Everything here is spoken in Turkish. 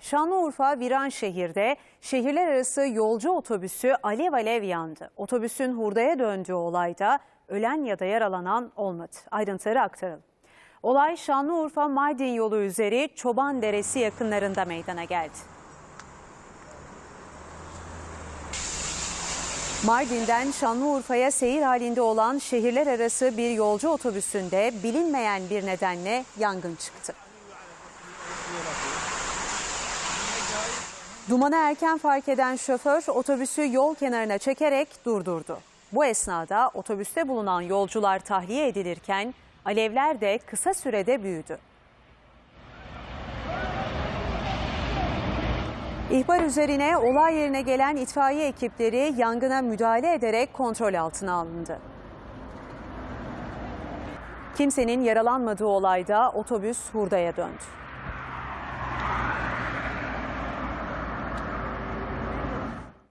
Şanlıurfa Viranşehir'de şehirler arası yolcu otobüsü alev alev yandı. Otobüsün hurdaya döndüğü olayda ölen ya da yaralanan olmadı. Ayrıntıları aktaralım. Olay Şanlıurfa Mardin yolu üzeri Çoban Deresi yakınlarında meydana geldi. Mardin'den Şanlıurfa'ya seyir halinde olan şehirler arası bir yolcu otobüsünde bilinmeyen bir nedenle yangın çıktı. Dumanı erken fark eden şoför otobüsü yol kenarına çekerek durdurdu. Bu esnada otobüste bulunan yolcular tahliye edilirken alevler de kısa sürede büyüdü. İhbar üzerine olay yerine gelen itfaiye ekipleri yangına müdahale ederek kontrol altına alındı. Kimsenin yaralanmadığı olayda otobüs hurdaya döndü.